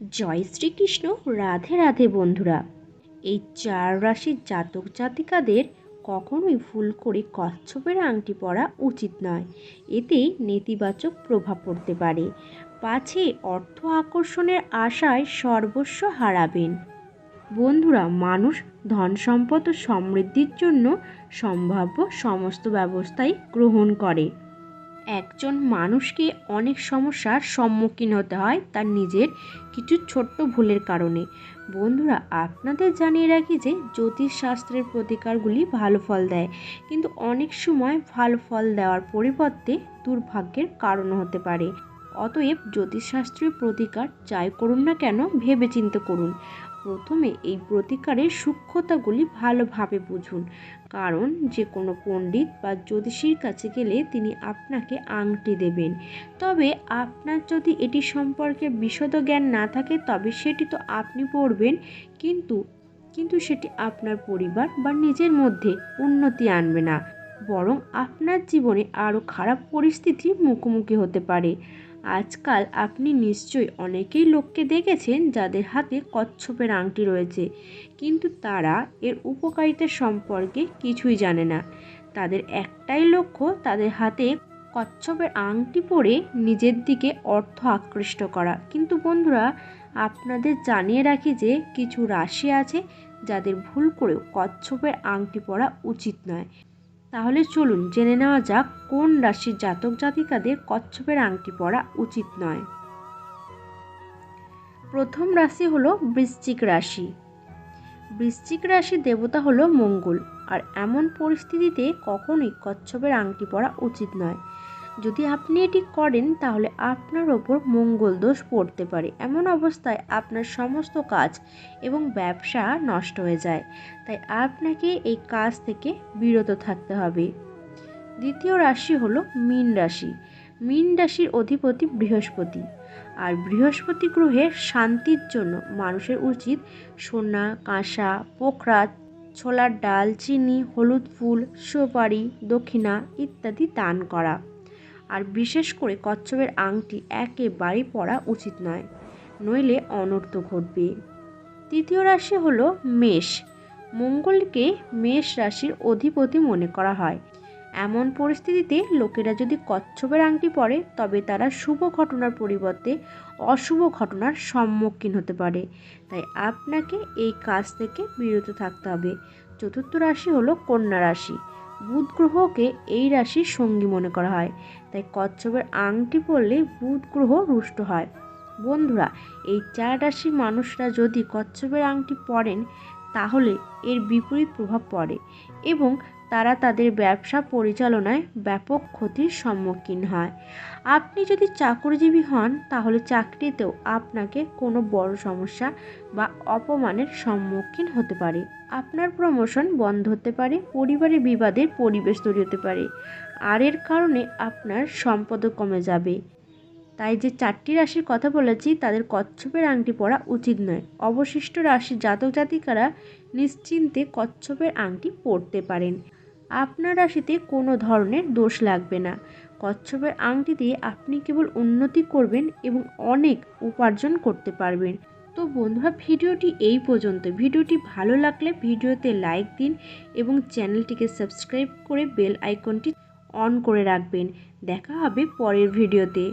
জয় শ্রীকৃষ্ণ, রাধে রাধে বন্ধুরা। এই চার রাশির জাতক জাতিকাদের কখনোই ভুল করে কচ্ছপের আংটি পরা উচিত নয়। এতে নেতিবাচক প্রভাব পড়তে পারে। পাছে অর্থ আকর্ষণের আশায় সর্বস্ব হারাবেন। বন্ধুরা, মানুষ ধন সম্পদ ও সমৃদ্ধির জন্য সম্ভাব্য সমস্ত ব্যবস্থাই গ্রহণ করে। একজন মানুষকে অনেক সমস্যার সম্মুখীন হতে হয় তার নিজের কিছু ছোট্ট ভুলের কারণে। বন্ধুরা, আপনাদের জানিয়ে রাখি যে জ্যোতিষশাস্ত্রের প্রতিকারগুলি ভালো ফল দেয়, কিন্তু অনেক সময় ভালো ফল দেওয়ার পরিবর্তে দুর্ভাগ্যের কারণ হতে পারে। অতএব জ্যোতিষশাস্ত্রীয় প্রতিকার যাই করুন না কেন ভেবে চিন্তে করুন। প্রথমে এই প্রতিকারের সূক্ষ্মতাগুলি ভালোভাবে বুঝুন। কারণ যে কোনো পণ্ডিত বা জ্যোতিষীর কাছে গেলে তিনি আপনাকে আংটি দেবেন। তবে আপনার যদি এটি সম্পর্কে বিশদ জ্ঞান না থাকে, তবে সেটি তো আপনি পড়বেন। কিন্তু কিন্তু সেটি আপনার পরিবার বা নিজের মধ্যে উন্নতি আনবে না। বরং আপনার জীবনে আরও খারাপ পরিস্থিতির মুখোমুখি হতে পারে। আজকাল আপনি নিশ্চয়ই অনেকেই লোককে দেখেছেন যাদের হাতে কচ্ছপের আংটি রয়েছে। কিন্তু তারা এর উপকারিতা সম্পর্কে কিছুই জানে না। তাদের একটাই লক্ষ্য, তাদের হাতে কচ্ছপের আংটি পরে নিজের দিকে অর্থ আকৃষ্ট করা। কিন্তু বন্ধুরা, আপনাদের জানিয়ে রাখি যে কিছু রাশি আছে যাদের ভুল করেও কচ্ছপের আংটি পরা উচিত নয়। তাহলে চলুন জেনে নেওয়া যাক কোন রাশির জাতক জাতিকাদের কচ্ছপের আংটি পরা উচিত নয়। প্রথম রাশি হলো বৃশ্চিক রাশি। বৃশ্চিক রাশির দেবতা হলো মঙ্গল, আর এমন পরিস্থিতিতে কখনোই কচ্ছপের আংটি পরা উচিত নয়। যদি আপনি এটি করেন, তাহলে আপনার ওপর মঙ্গল দোষ পড়তে পারে। এমন অবস্থায় আপনার সমস্ত কাজ এবং ব্যবসা নষ্ট হয়ে যায়। তাই আপনাকে এই কাজ থেকে বিরত থাকতে হবে। দ্বিতীয় রাশি হলো মীন রাশি। মীন রাশির অধিপতি বৃহস্পতি। আর বৃহস্পতি গ্রহের শান্তির জন্য মানুষের উচিত সোনা, কাঁসা পোখরা ছোলার ডাল, চিনি, হলুদ ফুল, সুপারি, দক্ষিণা ইত্যাদি দান করা। আর বিশেষ করে কচ্ছপের আংটি একেবারেই পরা উচিত নয়, নইলে অনর্থ ঘটবে। তৃতীয় রাশি হলো মেষ। মঙ্গলকে মেষ রাশির অধিপতি মনে করা হয়। এমন পরিস্থিতিতে লোকেরা যদি কচ্ছপের আংটি পরে, তবে তারা শুভ ঘটনার পরিবর্তে অশুভ ঘটনার সম্মুখীন হতে পারে। তাই আপনাকে এই কাজ থেকে বিরত থাকতে হবে। চতুর্থ রাশি হলো কন্যা রাশি। বুধ গ্রহকে এই রাশির সঙ্গী মনে করা হয়। তাই কচ্ছপের আংটি পরলে বুধ গ্রহ রুষ্ট হয়। বন্ধুরা, এই চার রাশির মানুষরা যদি কচ্ছপের আংটি পরেন, তাহলে এর বিপরীত প্রভাব পড়ে এবং তারা তাদের ব্যবসা পরিচালনায় ব্যাপক ক্ষতির সম্মুখীন হয়। আপনি যদি চাকরিজীবী হন, তাহলে চাকরিতেও আপনাকে কোনো বড় সমস্যা বা অপমানের সম্মুখীন হতে পারে। আপনার প্রমোশন বন্ধ হতে পারে, পরিবারে বিবাদের পরিবেশ তৈরি হতে পারে। আর এর কারণে আপনার সম্পদও কমে যাবে। তাই যে চারটি রাশির কথা বলেছি, তাদের কচ্ছপের আংটি পরা উচিত নয়। অবশিষ্ট রাশির জাতক জাতিকারা নিশ্চিন্তে কচ্ছপের আংটি পরতে পারেন। আপনার রাশিতে কোনো ধরনের দোষ লাগবে না। কচ্ছপের আংটি দিয়ে আপনি কেবল উন্নতি করবেন এবং অনেক উপার্জন করতে পারবেন। তো বন্ধুরা, ভিডিওটি এই পর্যন্ত। ভিডিওটি ভালো লাগলে ভিডিওতে লাইক দিন এবং চ্যানেলটিকে সাবস্ক্রাইব করে বেল আইকনটি অন করে রাখবেন। দেখা হবে পরের ভিডিওতে।